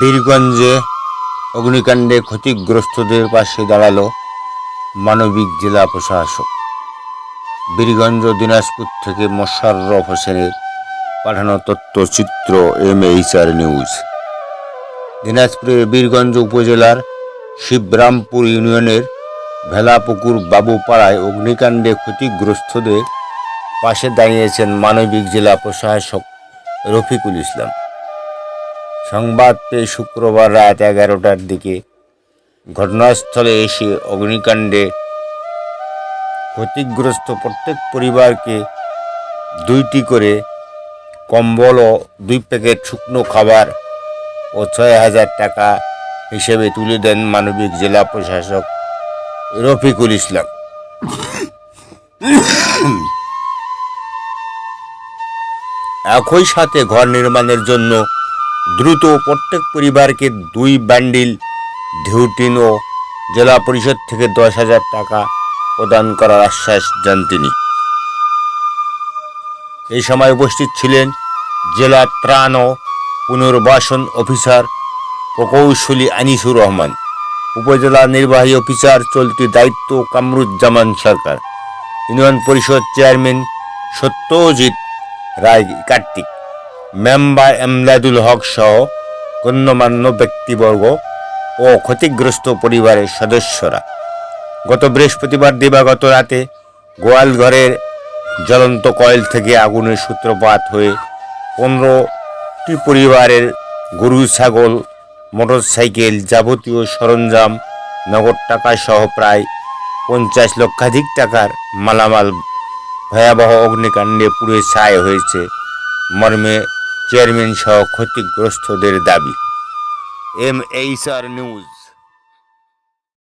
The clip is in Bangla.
বীরগঞ্জে অগ্নিকাণ্ডে ক্ষতিগ্রস্তদের পাশে দাঁড়াল মানবিক জেলা প্রশাসক। বীরগঞ্জ দিনাজপুর থেকে মোশাররফ হোসেনের পাঠানো তথ্যচিত্র এম এইচআর নিউজ। দিনাজপুরের বীরগঞ্জ উপজেলার শিবরামপুর ইউনিয়নের ভেলাপুকুর বাবুপাড়ায় অগ্নিকাণ্ডে ক্ষতিগ্রস্তদের পাশে দাঁড়িয়েছেন মানবিক জেলা প্রশাসক রফিকুল ইসলাম। সংবাদ পেয়ে শুক্রবার রাত এগারোটার দিকে ঘটনাস্থলে এসে অগ্নিকাণ্ডে ক্ষতিগ্রস্ত প্রত্যেক পরিবারকে দুইটি করে কম্বল ও দুই প্যাকেট শুকনো খাবার ও ছয় হাজার টাকা হিসেবে তুলে দেন মানবিক জেলা প্রশাসক রফিকুল ইসলাম। একই সাথে ঘর নির্মাণের জন্য দ্রুত প্রত্যেক পরিবারকে দুই বান্ডিল ঢেউটিন ও জেলা পরিষদ থেকে দশ হাজার টাকা প্রদান করার আশ্বাস দেন তিনি। এই সময় উপস্থিত ছিলেন জেলা ত্রাণ ও পুনর্বাসন অফিসার প্রকৌশলী আনিসুর রহমান, উপজেলা নির্বাহী অফিসার চলতি দায়িত্ব Kamruzzaman Sarkar, union Parishad chairman Satyajit Roy Kartik. Member Emdadul Haque সহ গণ্যমান্য ব্যক্তিবর্গ ও ক্ষতিগ্রস্ত পরিবারের সদস্যরা। গত বৃহস্পতিবার দিবাগত রাতে গোয়ালঘরের জ্বলন্ত কয়েল থেকে আগুনের সূত্রপাত হয়ে পনেরোটি পরিবারের গরু, ছাগল, মোটরসাইকেল যাবতীয় সরঞ্জাম, নগদ টাকা সহ প্রায় পঞ্চাশ লক্ষাধিক টাকার মালামাল ভয়াবহ অগ্নিকাণ্ডে পুড়ে ছাই হয়েছে। মর্মে চেয়ারম্যান সহ ক্ষতিগ্রস্তদের দাবি। M H R news.